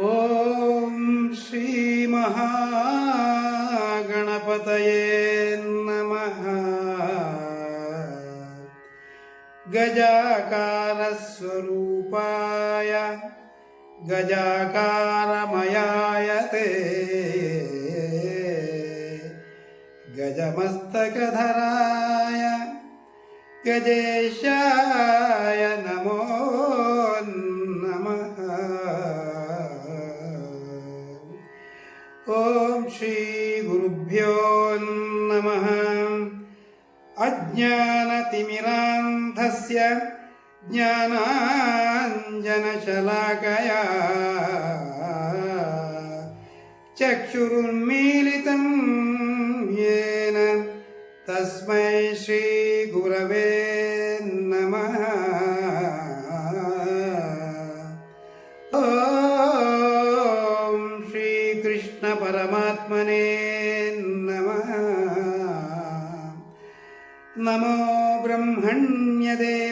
ॐ श्रीमहागणपतये नमः। गजाकारस्वरूपाय गजाकारमयाय ते गजमस्तकधराय गजेशाय नमो नमः। ॐ श्रीगुरुभ्यो नमः। अज्ञानतिमिरान्धस्य ज्ञानाञ्जनशलाकया चक्षुरुन्मीलितं येन तस्मै श्रीगुरवे नमः ॐ श्रीकृष्णपरमात्मने नमः नमो ब्रह्मण्यदेवाय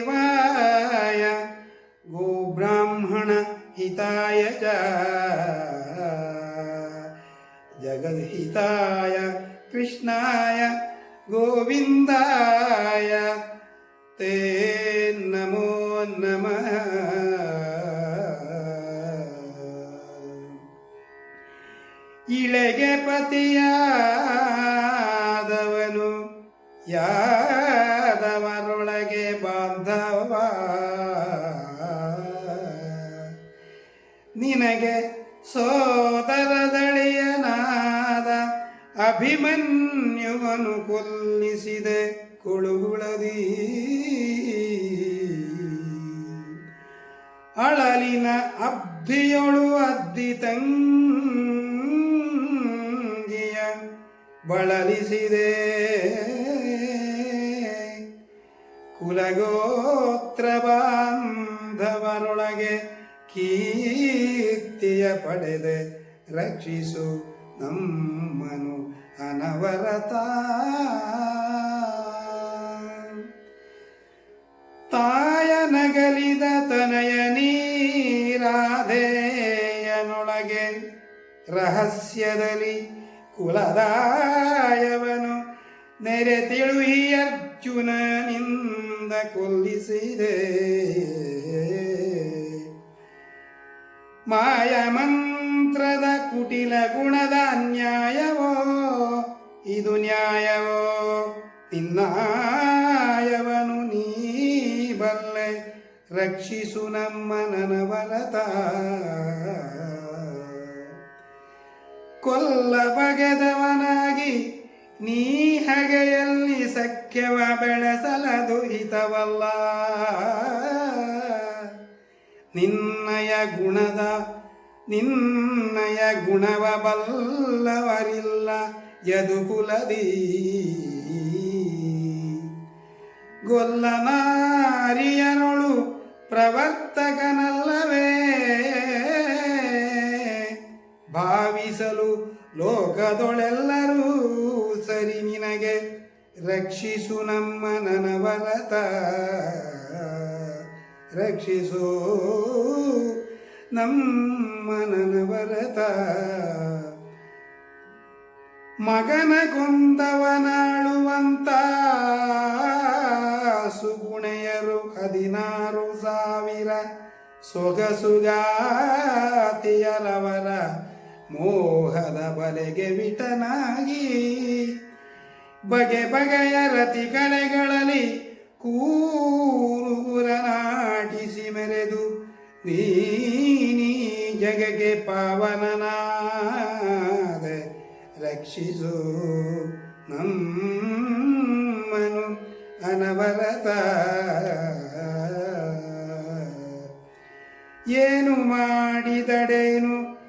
गोब्राह्मणहिताय च जगद्हिताय कृष्णाय गोविन्दाय ते नमो नमः ಇಳೆಗೆ ಪತಿಯಾದವನು ಯಾದವರೊಳಗೆ ಬಾಂಧವ ನಿನಗೆ ಸೋದರದಳಿಯನಾದ ಅಭಿಮನ್ಯುವನು ಕೊಲ್ಲಿಸಿದೆ ಕೊಳುಗುಳದಿ ಅಳಲಿನ ಅಬ್ಧಿಯೊಳು ಅದ್ದಿ ತಂಗಿಯ ಬಳಲಿಸಿದೆ. ಕುಲಗೋತ್ರ ಬಾಂಧವರೊಳಗೆ ಕೀರ್ತಿಯ ಪಡೆದೆ ರಕ್ಷಿಸು ನಮ್ಮನು ಅನವರತ. ತಾಯ ನಗಲಿದ ತನಯ ನೀರಾಧೇಯನೊಳಗೆ ರಹಸ್ಯದಲ್ಲಿ ಕುಲದಾಯವನು ನೆರೆ ತಿಳುಹಿ ಅರ್ಜುನನಿಂದ ಕೊಲ್ಲಿಸಿದೆ. ಮಾಯ ಮಂತ್ರದ ಕುಟಿಲ ಗುಣದ ಅನ್ಯಾಯವೋ ಇದು ನ್ಯಾಯವೋ? ನಿನ್ನಾಯವನು ನೀ ಬಲ್ಲೆ ರಕ್ಷಿಸು ನಮ್ಮ ನನವರತ ಕೊಲ್ಲ ಬಗೆದವನಾಗಿ ನೀ ಹಗೆಯಲ್ಲಿ ಸಖ್ಯವ ಬೆಳೆಸಲದು ಹಿತವಲ್ಲ. ನಿನ್ನಯ ಗುಣದ, ನಿನ್ನಯ ಗುಣವ ಬಲ್ಲವರಿಲ್ಲ, ಯದುಕುಲದಿ. ಗೊಲ್ಲನಾರಿಯರೊಳು ಪ್ರವರ್ತಕನಲ್ಲವೇ. ಭಾವಿಸಲು ಲೋಕದೊಳೆಲ್ಲರೂ ಸರಿ ನಿನಗೆ ರಕ್ಷಿಸು ನಮ್ಮ ನನವರತ. ರಕ್ಷಿಸು. ನಮ್ಮ ನನವರತ. ಮಗನ ಕೊಂದವನಾಳುವಂತ. ಸುಗುಣೆಯರು ಹದಿನಾರು ಸಾವಿರ. ಸೊಗಸುಗಾತಿಯರವರ ಮೋಹದ ಬಲೆಗೆ ವಿಟನಾಗಿ ಬಗೆ ಬಗೆಯ ರತಿ ಕಲೆಗಳಲ್ಲಿ ಕೂರುಗುರನಾಟಿಸಿ ಮೆರೆದು ನೀ ಜಗಗೆ ಪಾವನನಾದ ರಕ್ಷಿಸು ನಮ್ಮನು ಅನವರತ. ಏನು ಮಾಡಿದಡೇನು?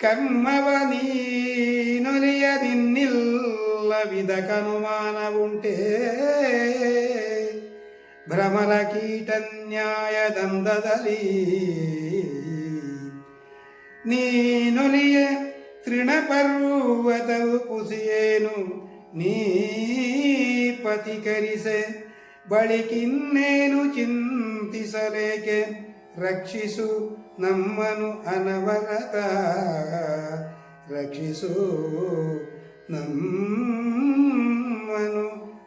ಕರ್ಮವ ನೀನೊಲಿಯದಿನ್ನಿಲ್ಲವಿದ ಕನುಮಾನವುಂಟೇ. ಭ್ರಮರ ಕೀಟ ನ್ಯಾಯ ದಂದದಲ್ಲಿ ನೀನೊಲಿಯ ತೃಣಪರ್ವತವು ಕುಸಿಯೇನು? ನೀ ಪತಿಕರಿಸೆ ಬಳಿಕಿನ್ನೇನು ಚಿಂತಿಸಲೇಕೆ? ರಕ್ಷಿಸು ನಮ್ಮನು ಅನವರತ. ರಕ್ಷಿಸು ನಮ್ಮನು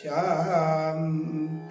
श्याम्